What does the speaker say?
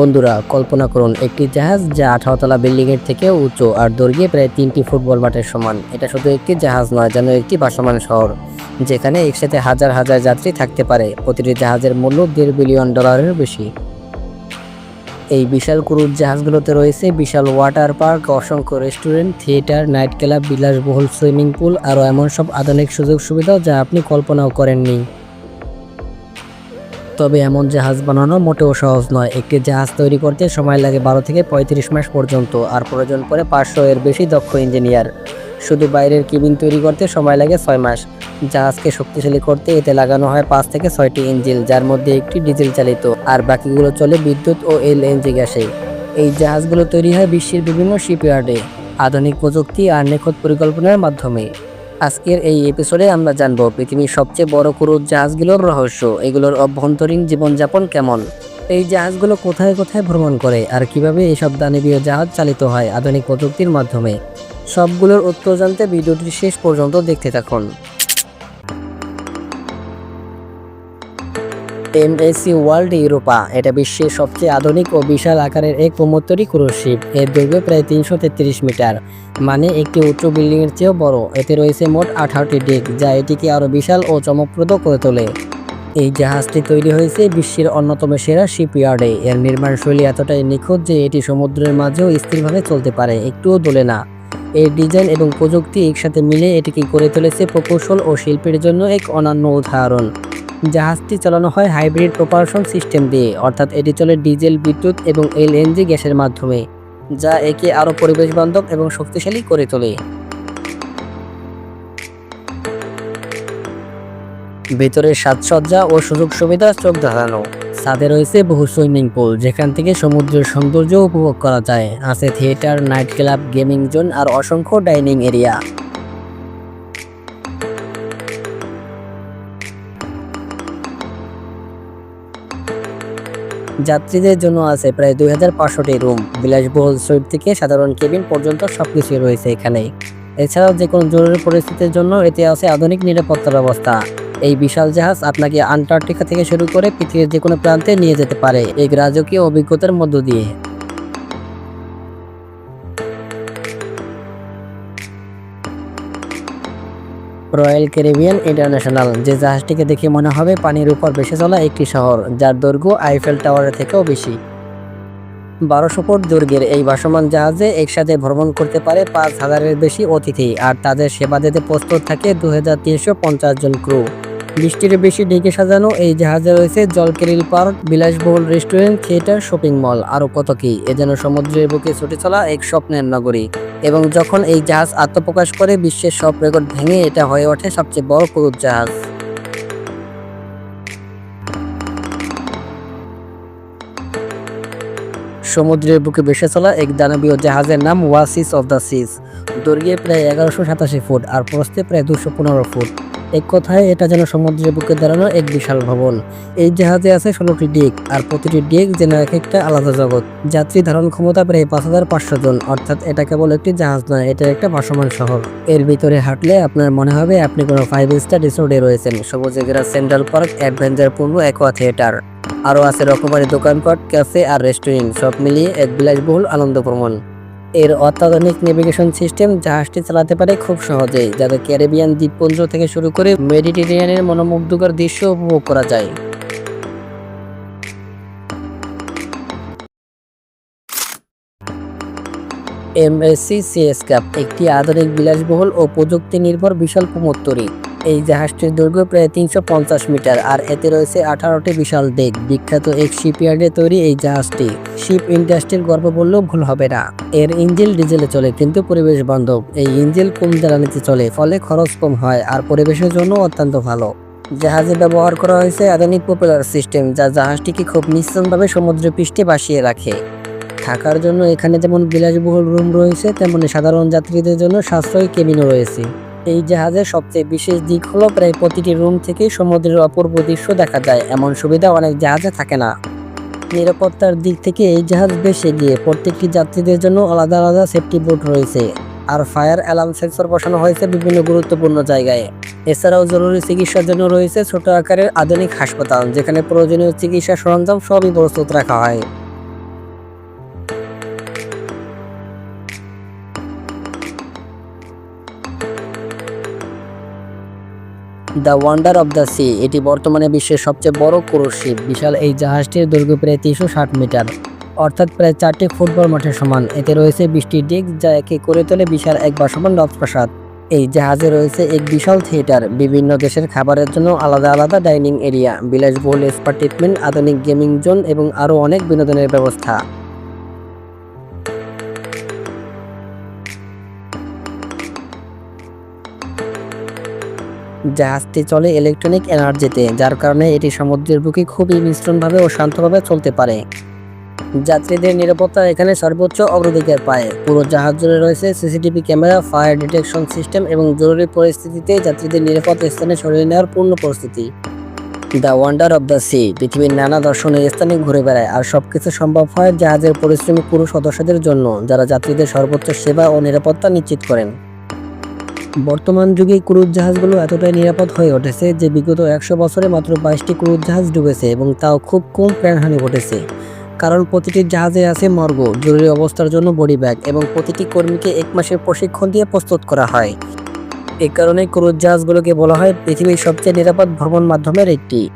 বন্ধুরা, কল্পনা করুন, একটি জাহাজ যা আঠারোতলা বিল্ডিংয়ের থেকে উঁচু আর দৈর্ঘ্যে প্রায় তিনটি ফুটবল মাঠের সমান। এটা শুধু একটি জাহাজ নয়, যেন একটি ভাসমান শহর, যেখানে একসাথে হাজার হাজার যাত্রী থাকতে পারে। প্রতিটি জাহাজের মূল্য দেড় বিলিয়ন ডলারের বেশি। এই বিশাল ক্রুজ জাহাজগুলোতে রয়েছে বিশাল ওয়াটার পার্ক, অসংখ্য রেস্টুরেন্ট, থিয়েটার নাইট ক্লাব বিলাসবহুল সুইমিং পুল, আরও এমন সব আধুনিক সুযোগ সুবিধা যা আপনি কল্পনাও করেননি। তবে এমন জাহাজ বানানো মোটেও সহজ নয়। একটি জাহাজ তৈরি করতে সময় লাগে বারো থেকে পঁয়ত্রিশ মাস পর্যন্ত, আর প্রয়োজন পড়ে পাঁচশো এর বেশি দক্ষ ইঞ্জিনিয়ার। শুধু বাইরের কেবিন তৈরি করতে সময় লাগে ছয় মাস। জাহাজকে শক্তিশালী করতে এতে লাগানো হয় পাঁচ থেকে ছয়টি ইঞ্জিন যার মধ্যে একটি ডিজেল চালিত, আর বাকিগুলো চলে বিদ্যুৎ ও এলএনজি গ্যাসে। এই জাহাজগুলো তৈরি হয় বিশ্বের বিভিন্ন শিপইয়ার্ডে, আধুনিক প্রযুক্তি আর নিখুঁত পরিকল্পনার মাধ্যমে। আজকের এই এপিসোডে আমরা জানব পৃথিবীর সবচেয়ে বড় ক্রুজ জাহাজগুলোর রহস্য, এগুলোর অভ্যন্তরীণ জীবনযাপন কেমন? এই জাহাজগুলো কোথায় কোথায় ভ্রমণ করে আর কীভাবে এসব দানবীয় জাহাজ চালিত হয় আধুনিক প্রযুক্তির মাধ্যমে? সবগুলোর উত্তর জানতে ভিডিওটি শেষ পর্যন্ত দেখতে থাকুন। MSC World Europa. এটা বিশ্বের সবচেয়ে আধুনিক ও বিশাল আকারের এক প্রমোত্তরী ক্রুজ শিপ। এর দৈর্ঘ্য প্রায় তিনশো তেত্রিশ মিটার মানে একটি উঁচু বিল্ডিংয়ের চেয়েও বড়। এতে রয়েছে মোট আঠারোটি ডেক যা এটিকে আরও বিশাল ও চমকপ্রদ করে তোলে। এই জাহাজটি তৈরি হয়েছে বিশ্বের অন্যতম সেরা শিপইয়ার্ডে। এর নির্মাণ শৈলী এতটাই নিখুঁত যে এটি সমুদ্রের মাঝেও স্থিরভাবে চলতে পারে, একটুও দোলে না। এর ডিজাইন এবং প্রযুক্তি একসাথে মিলে এটিকে করে তুলেছে প্রকৌশল ও শিল্পের জন্য এক অনন্য উদাহরণ। জাহাজটি চালানো হয় হাইব্রিড প্রপালশন সিস্টেম দিয়ে, অর্থাৎ এটি চলে ডিজেল, বিদ্যুৎ এবং এলএনজি গ্যাসের মাধ্যমে, যা একে আরও পরিবেশ বান্ধব এবং শক্তিশালী করে তোলে। ভেতরের সাজসজ্জা ও সুযোগ সুবিধা চোখ ধাঁধানো। ছাদে রয়েছে বহু সুইমিং পুল, যেখান থেকে সমুদ্রের সৌন্দর্য উপভোগ করা যায়। আছে theatre night club gaming zone আর অসংখ্য ডাইনিং এরিয়া। যাত্রীদের জন্য আছে প্রায় দুই হাজার পাঁচশোটি রুম। বিলাসবহুল সুইট থেকে সাধারণ কেবিন পর্যন্ত সবকিছুই রয়েছে এখানে। এছাড়াও যে কোনো জরুরি পরিস্থিতির জন্য এতে আছে আধুনিক নিরাপত্তা ব্যবস্থা। এই বিশাল জাহাজ আপনাকে আন্টার্কটিকা থেকে শুরু করে পৃথিবীর যে কোনো প্রান্তে নিয়ে যেতে পারে। এই রাজকীয় অভিজ্ঞতার মধ্য দিয়ে। রয়্যাল ক্যারিবিয়ান ইন্টারন্যাশনাল, যে জাহাজটিকে দেখে মনে হবে পানির উপর ভেসে চলা একটি শহর, যার দৈর্ঘ্য আইফেল টাওয়ারের থেকেও বেশি। বারোশো ফুট দুর্গের এই ভাসমান জাহাজে একসাথে ভ্রমণ করতে পারে পাঁচ হাজারের বেশি অতিথি, আর তাদের সেবা দিতে প্রস্তুত থাকে দু হাজার তিনশো পঞ্চাশ জন ক্রু। বৃষ্টির বেশি ঢেকে সাজানো এই জাহাজে রয়েছে জলকেরিল পার্ক, বিলাসবহুল রেস্টুরেন্ট, থিয়েটার, শপিং মল আরও কত কি। এ যেন সমুদ্রের বুকে ছুটে চলা এক স্বপ্নের নগরী। এবং যখন এই জাহাজ আত্মপ্রকাশ করে, বিশ্বের সব রেকর্ড ভেঙে এটা হয়ে ওঠে সবচেয়ে বড় ক্রুজ জাহাজ। সমুদ্রের বুকে ভেসে চলা এক দানবীয় জাহাজের নাম ওয়াসিস অফ দ্য সিস। দৈর্ঘ্যে প্রায় এগারোশো সাতাশি ফুট আর প্রস্থে প্রায় দুশো পনেরো ফুট। এক কথায় এটা যেন সমুদ্রের বুকে দাঁড়ানো এক বিশাল ভবন। এই জাহাজে আছে ষোলোটি ডেক আর প্রতিটি ডেক যেন এক একটা আলাদা জগৎ। যাত্রী ধারণ ক্ষমতা প্রায় পাঁচ হাজার পাঁচশো জন, অর্থাৎ এটা কেবল একটি জাহাজ নয়, এটা একটা ভাসমান শহর। এর ভিতরে হাঁটলে আপনার মনে হবে আপনি কোনো ফাইভ স্টার রিসোর্টে রয়েছেন, সবুজে সেন্ট্রাল পার্ক অ্যাডভেঞ্চার পূর্ণ অ্যাকোয়া থিয়েটার আরও আছে রকমারি দোকানপাট ক্যাফে আর রেস্টুরেন্ট সব মিলিয়ে এক বিলাসবহুল আনন্দ ভ্রমণ এর অত্যাধুনিক নেভিগেশন সিস্টেম জাহাজটি চালাতে পারে খুব সহজেই, যাতে ক্যারিবিয়ান দ্বীপপুঞ্জ থেকে শুরু করে মেডিটেরিয়ানের মনোমুগ্ধকর দৃশ্য উপভোগ করা যায়। এমএসসি সিএস কাপ একটি আধুনিক বিলাসবহুল ও প্রযুক্তি নির্ভর বিশাল প্রমোত্তরী এই জাহাজটির দৈর্ঘ্য প্রায় তিনশো পঞ্চাশ মিটার আর এতে রয়েছে আঠারোটি বিশাল ডেক বিখ্যাত এক শিপইয়ার্ডে তৈরি এই জাহাজটি। শিপ ইন্ডাস্ট্রির গর্ব বললেও ভুল হবে না। এর ইঞ্জিল ডিজেলে চলে, কিন্তু পরিবেশ বান্ধব। এই ইঞ্জিল কম জ্বালানিতে চলে, ফলে খরচ কম হয় আর পরিবেশের জন্য অত্যন্ত ভালো। জাহাজে ব্যবহার করা হয়েছে আধুনিক পপুলার সিস্টেম যা জাহাজটিকে খুব নিশ্চলভাবে সমুদ্র পৃষ্ঠে ভাসিয়ে রাখে। থাকার জন্য এখানে যেমন বিলাসবহুল রুম রয়েছে, তেমনি সাধারণ যাত্রীদের জন্য সাশ্রয়ী কেবিনও রয়েছে। এই জাহাজের সবচেয়ে বিশেষ দিক হলো প্রায় প্রতিটি রুম থেকে সমুদ্রের অপূর্ব দৃশ্য দেখা যায়। এমন সুবিধা অনেক জাহাজে থাকে না। নিরাপত্তার দিক থেকে এই জাহাজ বেশ এগিয়ে। প্রত্যেকটি যাত্রীদের জন্য আলাদা আলাদা সেফটি বোট রয়েছে আর ফায়ার অ্যালার্ম সেন্সর বসানো হয়েছে বিভিন্ন গুরুত্বপূর্ণ জায়গায়। এছাড়াও জরুরি চিকিৎসার জন্য রয়েছে ছোট আকারের আধুনিক হাসপাতাল, যেখানে প্রয়োজনীয় চিকিৎসা সরঞ্জাম সবই প্রস্তুত রাখা হয়। The wonder of the sea. এটি বর্তমানে বিশ্বের সবচেয়ে বড় ক্রুজ শিপ। বিশাল এই জাহাজটির দৈর্ঘ্য প্রায় তিনশো ষাট মিটার, অর্থাৎ প্রায় চারটি ফুটবল মাঠের সমান। এতে রয়েছে বিশটি ডেক যা একে করে তোলে বিশাল এক বাসমান রাজপ্রাসাদ এই জাহাজে রয়েছে এক বিশাল থিয়েটার। বিভিন্ন দেশের খাবারের জন্য আলাদা আলাদা ডাইনিং এরিয়া, বিলাসবহুল স্পা ট্রিটমেন্ট, আধুনিক গেমিং জোন এবং আরও অনেক বিনোদনের ব্যবস্থা। জাহাজটি চলে ইলেকট্রনিক এনার্জিতে যার কারণে এটি সমুদ্রের বুকে খুবই মিশ্রণভাবে ও শান্তভাবে চলতে পারে। যাত্রীদের নিরাপত্তা এখানে সর্বোচ্চ অগ্রাধিকার পায়। পুরো জাহাজ জুড়ে রয়েছে CCTV camera, fire detection system এবং জরুরি পরিস্থিতিতে যাত্রীদের নিরাপদ স্থানে সরিয়ে নেওয়ার পূর্ণ পরিস্থিতি the wonder of the sea, পৃথিবীর নানা দর্শনীয় স্থানে ঘুরে বেড়ায়, আর সবকিছু সম্ভব হয় জাহাজের পরিশ্রমী পুরো সদস্যদের জন্য, যারা যাত্রীদের সর্বোচ্চ সেবা ও নিরাপত্তা নিশ্চিত করেন। বর্তমান যুগে ক্রুজ জাহাজগুলো এতটাই নিরাপদ হয়ে উঠেছে যে বিগত একশো বছরে মাত্র বাইশটি ক্রুজ জাহাজ ডুবেছে এবং তাও খুব কম প্রাণহানি ঘটেছে। কারণ প্রতিটি জাহাজে আছে মর্গ, জরুরি অবস্থার জন্য বডি ব্যাগ এবং প্রতিটি কর্মীকে এক মাসের প্রশিক্ষণ দিয়ে প্রস্তুত করা হয়। এ কারণে ক্রুজ জাহাজগুলোকে বলা হয় পৃথিবীর সবচেয়ে নিরাপদ ভ্রমণ মাধ্যমের একটি।